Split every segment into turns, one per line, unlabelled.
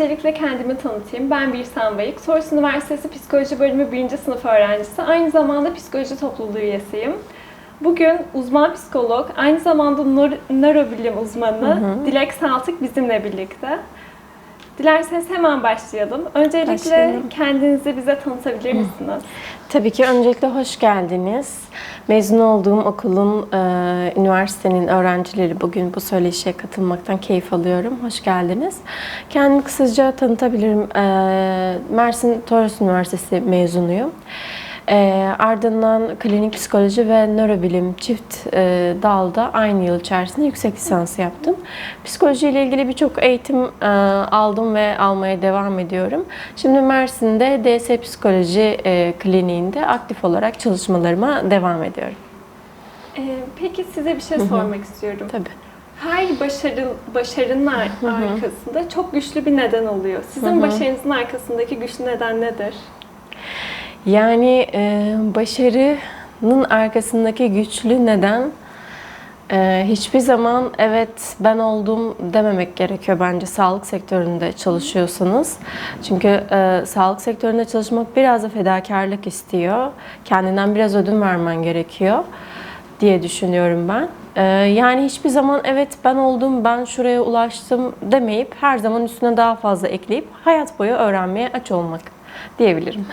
Öncelikle kendimi tanıtayım. Ben Birsen Bayık. Soros Üniversitesi Psikoloji Bölümü 1. sınıf öğrencisi. Aynı zamanda psikoloji topluluğu üyesiyim. Bugün uzman psikolog, aynı zamanda nör- nörobilim uzmanı Dilek Saltık bizimle birlikte. Dilerseniz hemen başlayalım. Öncelikle
Başlayalım.
kendinizi bize tanıtabilir misiniz?
Tabii ki öncelikle hoş geldiniz. Mezun olduğum okulun, e, üniversitenin öğrencileri bugün bu söyleşiye katılmaktan keyif alıyorum. Hoş geldiniz. Kendimi kısaca tanıtabilirim. E, Mersin Toros Üniversitesi mezunuyum. E, ardından klinik psikoloji ve nörobilim çift e, dalda aynı yıl içerisinde yüksek lisans yaptım. Psikoloji ile ilgili birçok eğitim e, aldım ve almaya devam ediyorum. Şimdi Mersin'de DS Psikoloji e, Kliniğinde aktif olarak çalışmalarıma devam ediyorum.
Ee, peki size bir şey sormak istiyorum.
Tabii.
Her başarı, başarının ar- arkasında çok güçlü bir neden oluyor. Sizin başarınızın arkasındaki güçlü neden nedir?
Yani e, başarının arkasındaki güçlü neden e, hiçbir zaman evet ben oldum dememek gerekiyor bence sağlık sektöründe çalışıyorsanız. Çünkü e, sağlık sektöründe çalışmak biraz da fedakarlık istiyor. Kendinden biraz ödün vermen gerekiyor diye düşünüyorum ben. E, yani hiçbir zaman evet ben oldum, ben şuraya ulaştım demeyip her zaman üstüne daha fazla ekleyip hayat boyu öğrenmeye aç olmak diyebilirim.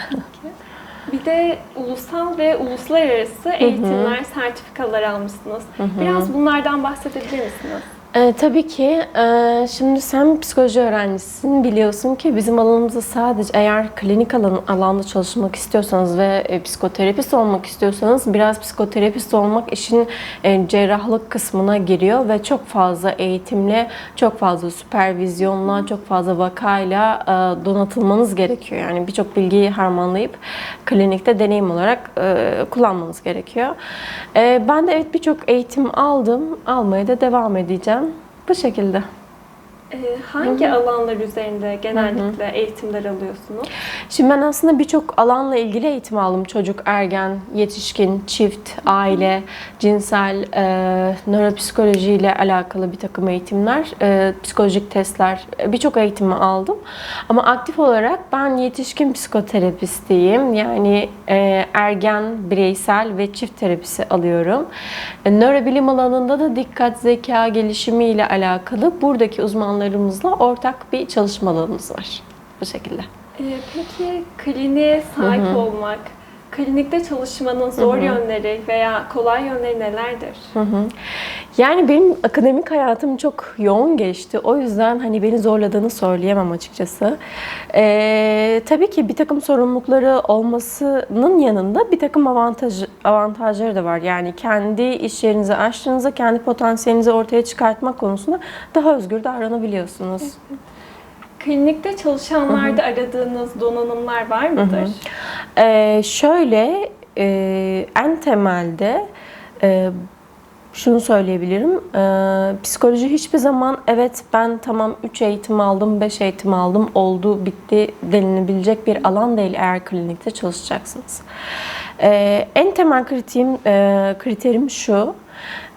Bir de ulusal ve uluslararası eğitimler, sertifikalar almışsınız. Biraz bunlardan bahsedebilir misiniz?
Ee, tabii ki. Ee, şimdi sen psikoloji öğrencisisin. Biliyorsun ki bizim alanımızda sadece eğer klinik alan, alanda çalışmak istiyorsanız ve e, psikoterapist olmak istiyorsanız biraz psikoterapist olmak işin e, cerrahlık kısmına giriyor ve çok fazla eğitimle, çok fazla süpervizyonla, çok fazla vakayla e, donatılmanız gerekiyor. Yani birçok bilgiyi harmanlayıp klinikte deneyim olarak e, kullanmanız gerekiyor. E, ben de evet birçok eğitim aldım, almaya da devam edeceğim. Bu şekilde.
Ee, hangi alanlar üzerinde genellikle eğitimler alıyorsunuz?
Şimdi ben aslında birçok alanla ilgili eğitim aldım. Çocuk, ergen, yetişkin, çift, aile, cinsel, e, nöropsikoloji ile alakalı bir takım eğitimler, e, psikolojik testler, e, birçok eğitimi aldım. Ama aktif olarak ben yetişkin psikoterapistiyim. Yani e, ergen, bireysel ve çift terapisi alıyorum. E, nörobilim alanında da dikkat, zeka gelişimi ile alakalı buradaki uzmanlarımızla ortak bir çalışma alanımız var. Bu şekilde.
Ee, peki kliniğe sahip olmak, klinikte çalışmanın zor yönleri veya kolay yönleri nelerdir?
Hı hı. Yani benim akademik hayatım çok yoğun geçti. O yüzden hani beni zorladığını söyleyemem açıkçası. Ee, tabii ki bir takım sorumlulukları olmasının yanında bir takım avantaj, avantajları da var. Yani kendi iş yerinizi açtığınızda kendi potansiyelinizi ortaya çıkartmak konusunda daha özgür davranabiliyorsunuz.
Klinikte çalışanlarda aradığınız donanımlar var mıdır?
Ee, şöyle e, en temelde e, şunu söyleyebilirim. Ee, psikoloji hiçbir zaman evet ben tamam 3 eğitim aldım, 5 eğitim aldım, oldu, bitti denilebilecek bir alan değil eğer klinikte çalışacaksınız. Ee, en temel kriterim, e, kriterim şu.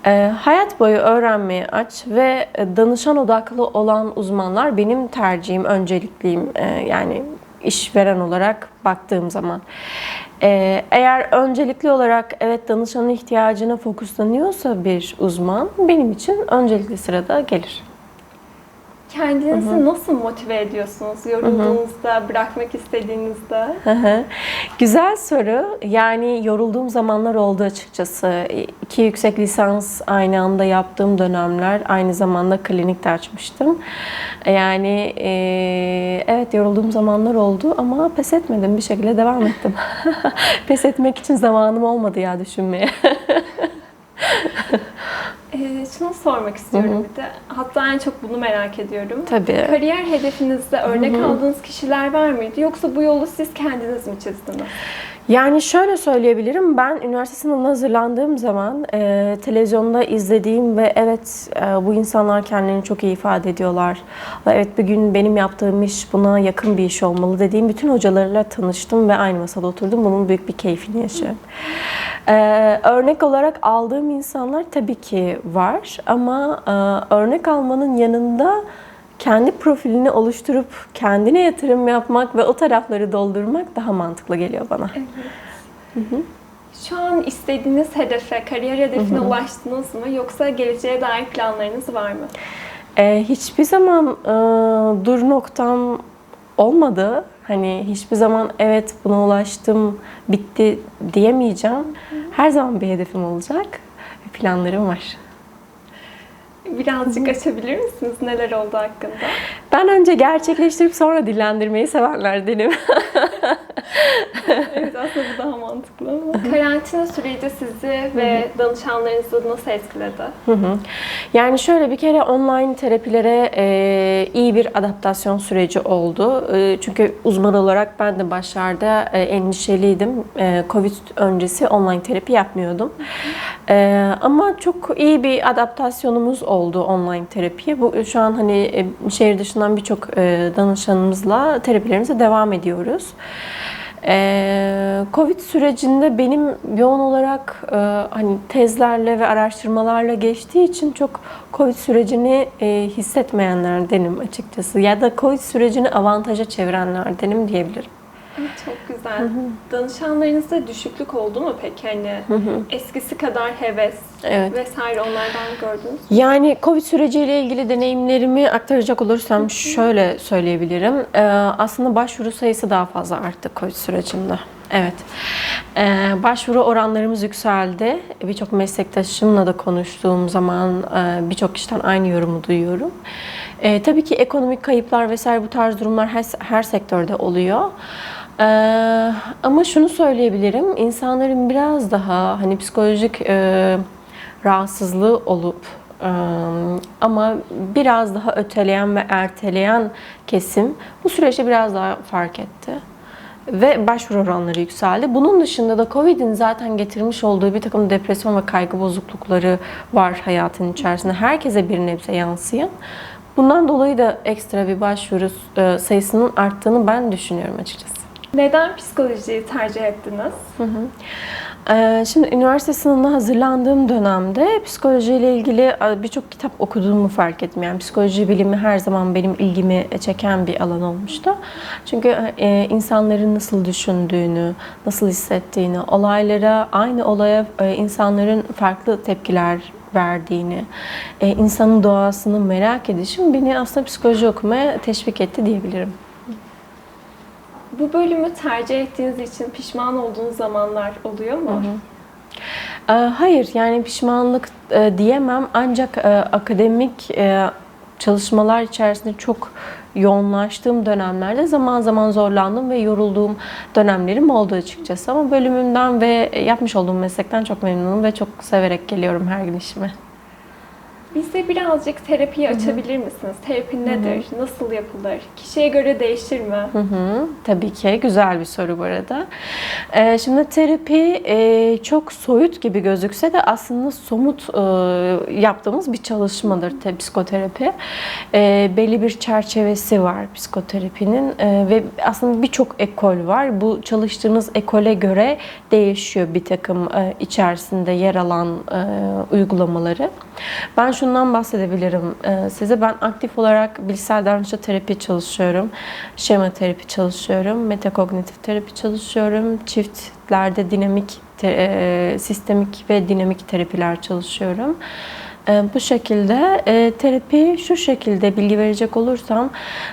E, hayat boyu öğrenmeye aç ve danışan odaklı olan uzmanlar benim tercihim, öncelikliyim. E, yani işveren olarak baktığım zaman. Ee, eğer öncelikli olarak evet danışanın ihtiyacına fokuslanıyorsa bir uzman benim için öncelikli sırada gelir.
Kendinizi nasıl motive ediyorsunuz? Yorulduğunuzda, bırakmak istediğinizde?
Hı hı. Güzel soru. Yani yorulduğum zamanlar oldu açıkçası. İki yüksek lisans aynı anda yaptığım dönemler. Aynı zamanda klinik de açmıştım. Yani e, evet yorulduğum zamanlar oldu ama pes etmedim. Bir şekilde devam ettim. pes etmek için zamanım olmadı ya düşünmeye.
Ee, şunu sormak istiyorum bir de. Hatta en çok bunu merak ediyorum.
Tabii.
Kariyer hedefinizde örnek aldığınız kişiler var mıydı? Yoksa bu yolu siz kendiniz mi çizdiniz?
Yani şöyle söyleyebilirim, ben üniversite sınavına hazırlandığım zaman e, televizyonda izlediğim ve evet e, bu insanlar kendilerini çok iyi ifade ediyorlar. Ve evet bir gün benim yaptığım iş buna yakın bir iş olmalı dediğim bütün hocalarla tanıştım ve aynı masada oturdum. Bunun büyük bir keyfini yaşıyorum. E, örnek olarak aldığım insanlar tabii ki var ama e, örnek almanın yanında kendi profilini oluşturup kendine yatırım yapmak ve o tarafları doldurmak daha mantıklı geliyor bana.
Şu an istediğiniz hedefe, kariyer hedefine ulaştınız mı? Yoksa geleceğe dair planlarınız var mı?
Ee, hiçbir zaman e, dur noktam olmadı. Hani hiçbir zaman evet buna ulaştım, bitti diyemeyeceğim. Her zaman bir hedefim olacak. Planlarım var.
Birazcık açabilir misiniz neler oldu hakkında?
Ben önce gerçekleştirip sonra dillendirmeyi sevenlerdenim.
Evet aslında bu daha mantıklı ama. Karantina süreci sizi ve danışanlarınızı nasıl etkiledi?
Hı hı. Yani şöyle bir kere online terapilere e, iyi bir adaptasyon süreci oldu. E, çünkü uzman olarak ben de başlarda e, endişeliydim. E, Covid öncesi online terapi yapmıyordum. E, ama çok iyi bir adaptasyonumuz oldu online terapiye. Bu şu an hani e, şehir dışından birçok e, danışanımızla terapilerimize devam ediyoruz. Ee, Covid sürecinde benim yoğun olarak e, hani tezlerle ve araştırmalarla geçtiği için çok Covid sürecini e, hissetmeyenlerdenim açıkçası. Ya da Covid sürecini avantaja çevirenlerdenim diyebilirim.
Çok güzel. Danışanlarınızda düşüklük oldu mu peki? Hani eskisi kadar heves
Evet.
vesaire onlardan gördünüz mü?
Yani Covid süreciyle ilgili deneyimlerimi aktaracak olursam şöyle söyleyebilirim. Ee, aslında başvuru sayısı daha fazla arttı Covid sürecinde. Evet. Ee, başvuru oranlarımız yükseldi. Birçok meslektaşımla da konuştuğum zaman e, birçok kişiden aynı yorumu duyuyorum. Ee, tabii ki ekonomik kayıplar vesaire bu tarz durumlar her, her sektörde oluyor. Ee, ama şunu söyleyebilirim, insanların biraz daha hani psikolojik e, rahatsızlığı olup e, ama biraz daha öteleyen ve erteleyen kesim bu süreçte biraz daha fark etti. Ve başvuru oranları yükseldi. Bunun dışında da Covid'in zaten getirmiş olduğu bir takım depresyon ve kaygı bozuklukları var hayatın içerisinde. Herkese bir nebze yansıyan. Bundan dolayı da ekstra bir başvuru e, sayısının arttığını ben düşünüyorum açıkçası.
Neden psikolojiyi tercih ettiniz?
Ee, Şimdi üniversite sınavına hazırlandığım dönemde psikolojiyle ilgili birçok kitap okuduğumu fark ettim. Yani psikoloji bilimi her zaman benim ilgimi çeken bir alan olmuştu. Çünkü e, insanların nasıl düşündüğünü, nasıl hissettiğini, olaylara, aynı olaya e, insanların farklı tepkiler verdiğini, e, insanın doğasını merak edişim beni aslında psikoloji okumaya teşvik etti diyebilirim.
Bu bölümü tercih ettiğiniz için pişman olduğunuz zamanlar oluyor mu?
Ee, Hayır yani pişmanlık e, diyemem ancak e, akademik e, çalışmalar içerisinde çok yoğunlaştığım dönemlerde zaman zaman zorlandım ve yorulduğum dönemlerim oldu açıkçası. Ama bölümümden ve yapmış olduğum meslekten çok memnunum ve çok severek geliyorum her gün işime.
Bize birazcık terapiyi açabilir misiniz? Terapi nedir? Nasıl yapılır? Kişiye göre değişir mi?
Hı hı, tabii ki güzel bir soru bu arada. Ee, şimdi terapi e, çok soyut gibi gözükse de aslında somut e, yaptığımız bir çalışmadır te, psikoterapi. E, belli bir çerçevesi var psikoterapinin e, ve aslında birçok ekol var. Bu çalıştığınız ekole göre değişiyor bir takım e, içerisinde yer alan e, uygulamaları. Ben şundan bahsedebilirim e, size. Ben aktif olarak bilişsel davranışçı terapi çalışıyorum. Şema terapi çalışıyorum. Metakognitif terapi çalışıyorum. Çiftlerde dinamik, e, sistemik ve dinamik terapiler çalışıyorum. E, Bu şekilde e, terapi şu şekilde bilgi verecek olursam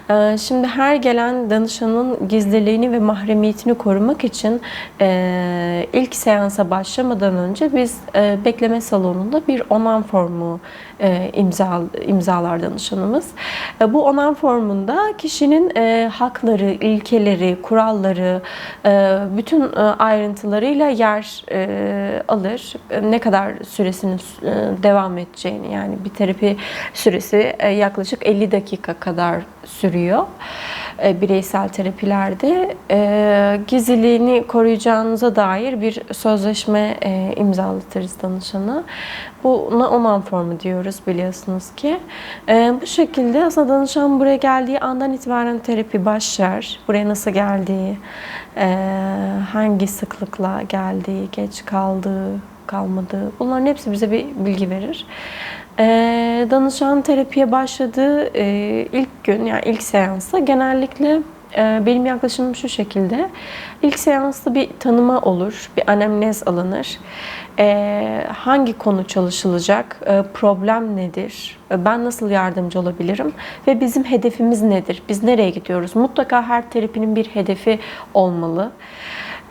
e, şimdi her gelen danışanın gizliliğini ve mahremiyetini korumak için e, ilk seansa başlamadan önce biz bekleme salonunda bir onan formu imza imzalar danışanımız. Bu onan formunda kişinin hakları, ilkeleri, kuralları, bütün ayrıntılarıyla yer alır. Ne kadar süresinin devam edeceğini yani bir terapi süresi e, yaklaşık 50 dakika kadar sürüyor. E, Bireysel terapilerde e, gizliliğini koruyacağınıza dair bir sözleşme imzalatırız danışana. Buna onan formu diyoruz biliyorsunuz ki. Bu şekilde aslında danışan buraya geldiği andan itibaren terapi başlar. Buraya nasıl geldiği, hangi sıklıkla geldiği, geç kaldığı, kalmadığı bunların hepsi bize bir bilgi verir. E, danışan terapiye başladığı e, ilk gün yani ilk seansta genellikle e, benim yaklaşımım şu şekilde. İlk seansta bir tanıma olur, bir anemnez alınır. E, hangi konu çalışılacak, e, problem nedir, e, ben nasıl yardımcı olabilirim ve bizim hedefimiz nedir, biz nereye gidiyoruz? Mutlaka her terapinin bir hedefi olmalı.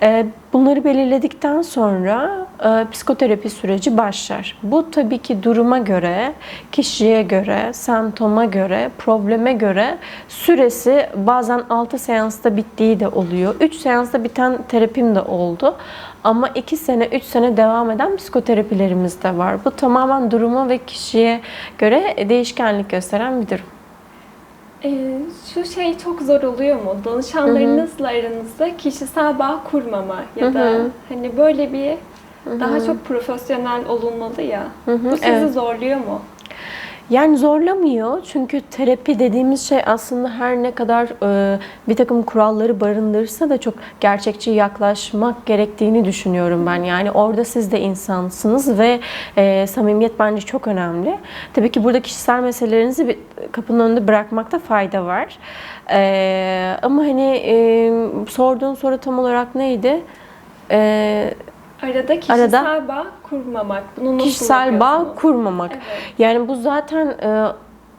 E, Bunları belirledikten sonra e, psikoterapi süreci başlar. Bu tabii ki duruma göre, kişiye göre, semptoma göre, probleme göre süresi bazen 6 seansta bittiği de oluyor. 3 seansta biten terapim de oldu. Ama 2 sene, 3 sene devam eden psikoterapilerimiz de var. Bu tamamen duruma ve kişiye göre değişkenlik gösteren bir durum.
Ee, şu şey çok zor oluyor mu? Danışanlarınızla aranızda kişisel bağ kurmama ya da
hı.
hani böyle bir daha çok profesyonel olunmalı ya.
hı,
Bu sizi
evet.
zorluyor mu?
Yani zorlamıyor çünkü terapi dediğimiz şey aslında her ne kadar e, bir takım kuralları barındırsa da çok gerçekçi yaklaşmak gerektiğini düşünüyorum ben. Yani orada siz de insansınız ve e, samimiyet bence çok önemli. Tabii ki burada kişisel meselelerinizi bir kapının önünde bırakmakta fayda var. E, ama hani e, sorduğun soru tam olarak neydi? E,
Arada kişisel
Arada-
bağ kurmamak. Bunu nasıl
kişisel bağ kurmamak.
Evet.
Yani bu zaten e,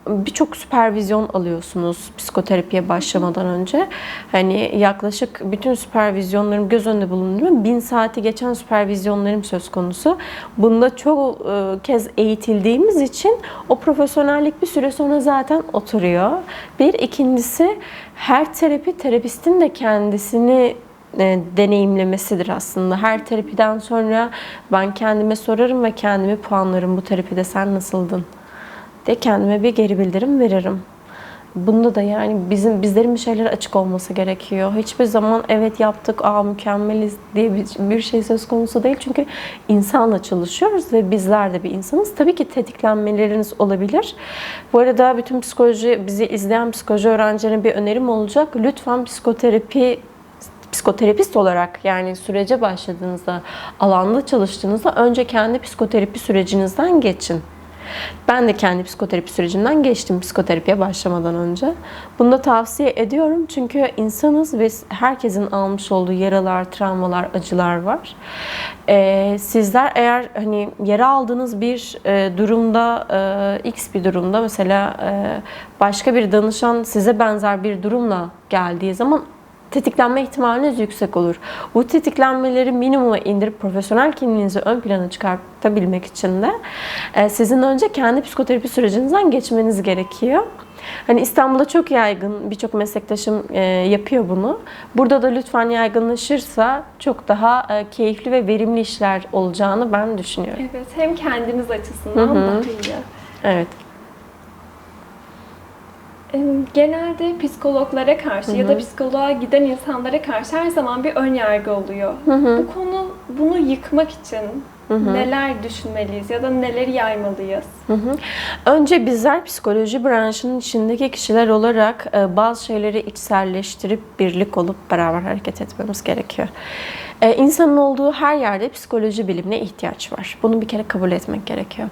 birçok süpervizyon alıyorsunuz psikoterapiye başlamadan önce. Hani yaklaşık bütün süpervizyonlarım göz önünde bulunduruyorum. Bin saati geçen süpervizyonlarım söz konusu. Bunda çok e, kez eğitildiğimiz için o profesyonellik bir süre sonra zaten oturuyor. Bir ikincisi her terapi terapistin de kendisini e, deneyimlemesidir aslında. Her terapiden sonra ben kendime sorarım ve kendimi puanlarım. Bu terapide sen nasıldın? De kendime bir geri bildirim veririm. Bunda da yani bizim bizlerin bir şeylere açık olması gerekiyor. Hiçbir zaman evet yaptık, aa mükemmeliz diye bir, bir şey söz konusu değil. Çünkü insanla çalışıyoruz ve bizler de bir insanız. Tabii ki tetiklenmeleriniz olabilir. Bu arada bütün psikoloji, bizi izleyen psikoloji öğrencilerine bir önerim olacak. Lütfen psikoterapi psikoterapist olarak yani sürece başladığınızda, alanda çalıştığınızda önce kendi psikoterapi sürecinizden geçin. Ben de kendi psikoterapi sürecinden geçtim psikoterapiye başlamadan önce. Bunu da tavsiye ediyorum çünkü insanız ve herkesin almış olduğu yaralar, travmalar, acılar var. Ee, sizler eğer hani yara aldığınız bir e, durumda, e, x bir durumda mesela e, başka bir danışan size benzer bir durumla geldiği zaman tetiklenme ihtimaliniz yüksek olur. Bu tetiklenmeleri minimuma indirip profesyonel kimliğinizi ön plana çıkartabilmek için de e, sizin önce kendi psikoterapi sürecinizden geçmeniz gerekiyor. Hani İstanbul'da çok yaygın, birçok meslektaşım e, yapıyor bunu. Burada da lütfen yaygınlaşırsa çok daha e, keyifli ve verimli işler olacağını ben düşünüyorum.
Evet, hem kendiniz açısından
Hı hı.
daha iyi.
Evet.
Ee, Genelde psikologlara karşı ya da psikoloğa giden insanlara karşı her zaman bir ön yargı oluyor. Bu konu bunu yıkmak için neler düşünmeliyiz ya da neleri yaymalıyız?
Hı hı. Önce bizler psikoloji branşının içindeki kişiler olarak e, bazı şeyleri içselleştirip birlik olup beraber hareket etmemiz gerekiyor. E, İnsanın olduğu her yerde psikoloji bilimine ihtiyaç var. Bunu bir kere kabul etmek gerekiyor.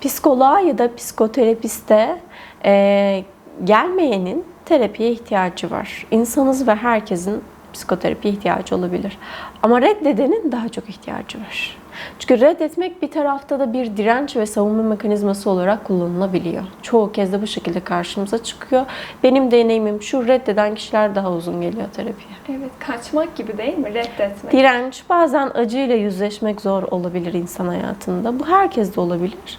Psikoloğa ya da psikoterapiste e, gelmeyenin terapiye ihtiyacı var. İnsanız ve herkesin psikoterapiye ihtiyacı olabilir. Ama reddedenin daha çok ihtiyacı var. Çünkü reddetmek bir tarafta da bir direnç ve savunma mekanizması olarak kullanılabiliyor. Çoğu kez de bu şekilde karşımıza çıkıyor. Benim deneyimim şu reddeden kişiler daha uzun geliyor terapiye.
Evet, kaçmak gibi değil mi? Reddetmek.
Direnç bazen acıyla yüzleşmek zor olabilir insan hayatında. Bu herkes de olabilir.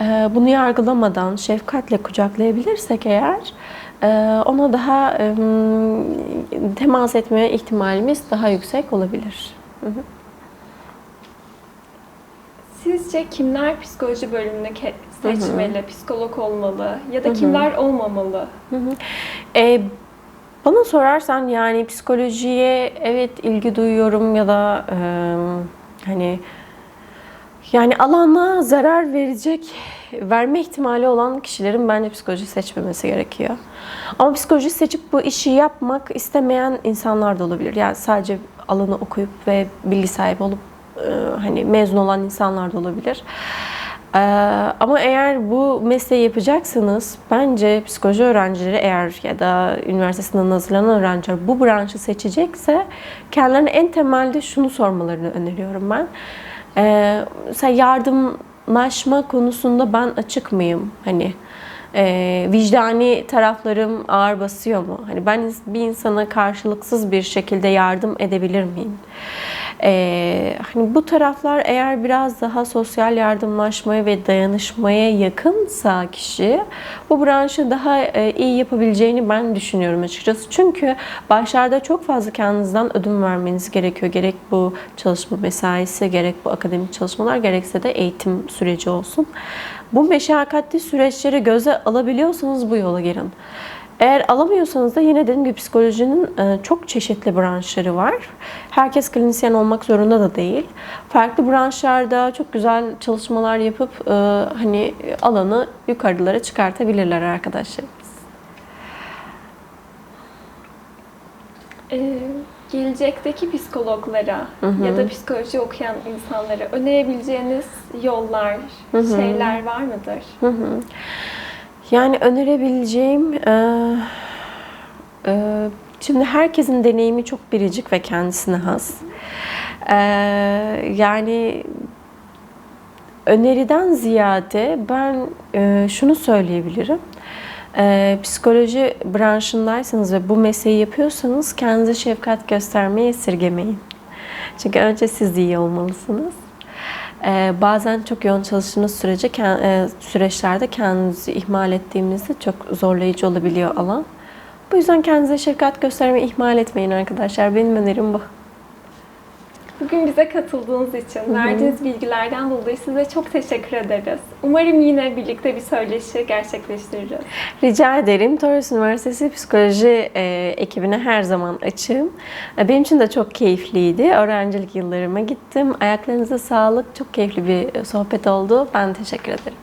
Ee, Bunu yargılamadan şefkatle kucaklayabilirsek eğer e, ona daha temas etme ihtimalimiz daha yüksek olabilir. Hı hı.
Sizce kimler psikoloji bölümünü seçmeli, psikolog olmalı ya da kimler olmamalı?
Ee, bana sorarsan yani psikolojiye evet ilgi duyuyorum ya da e, hani yani alana zarar verecek, verme ihtimali olan kişilerin bence psikoloji seçmemesi gerekiyor. Ama psikoloji seçip bu işi yapmak istemeyen insanlar da olabilir. Yani sadece alanı okuyup ve bilgi sahibi olup hani mezun olan insanlar da olabilir. Ee, ama eğer bu mesleği yapacaksanız bence psikoloji öğrencileri eğer ya da üniversite sınavına hazırlanan öğrenciler bu branşı seçecekse kendilerine en temelde şunu sormalarını öneriyorum ben. Ee, mesela yardımlaşma konusunda ben açık mıyım? Hani e, vicdani taraflarım ağır basıyor mu? Hani ben bir insana karşılıksız bir şekilde yardım edebilir miyim? Ee, hani bu taraflar eğer biraz daha sosyal yardımlaşmaya ve dayanışmaya yakınsa kişi bu branşı daha e, iyi yapabileceğini ben düşünüyorum açıkçası. Çünkü başlarda çok fazla kendinizden ödün vermeniz gerekiyor. Gerek bu çalışma mesaisi, gerek bu akademik çalışmalar, gerekse de eğitim süreci olsun. Bu meşakkatli süreçleri göze alabiliyorsanız bu yola girin. Eğer alamıyorsanız da yine dediğim gibi psikolojinin e, çok çeşitli branşları var. Herkes klinisyen olmak zorunda da değil. Farklı branşlarda çok güzel çalışmalar yapıp e, hani alanı yukarılara çıkartabilirler arkadaşlarımız.
Ee, gelecekteki psikologlara ya da psikoloji okuyan insanlara önerebileceğiniz yollar, şeyler var mıdır?
Hı hı. Yani önerebileceğim e, e, şimdi herkesin deneyimi çok biricik ve kendisine has. E, yani öneriden ziyade ben e, şunu söyleyebilirim. E, psikoloji branşındaysanız ve bu mesleği yapıyorsanız kendinize şefkat göstermeyi esirgemeyin. Çünkü önce siz iyi olmalısınız. Ee, bazen çok yoğun çalıştığınız sürece e, süreçlerde kendinizi ihmal ettiğimizde çok zorlayıcı olabiliyor alan. Bu yüzden kendinize şefkat göstermeyi ihmal etmeyin arkadaşlar. Benim önerim bu.
Bugün bize katıldığınız için, verdiğiniz bilgilerden dolayı size çok teşekkür ederiz. Umarım yine birlikte bir söyleşi gerçekleştiririz.
Rica ederim. Torres Üniversitesi Psikoloji e, ekibine her zaman açığım. E, benim için de çok keyifliydi. Öğrencilik yıllarıma gittim. Ayaklarınıza sağlık. Çok keyifli bir sohbet oldu. Ben teşekkür ederim.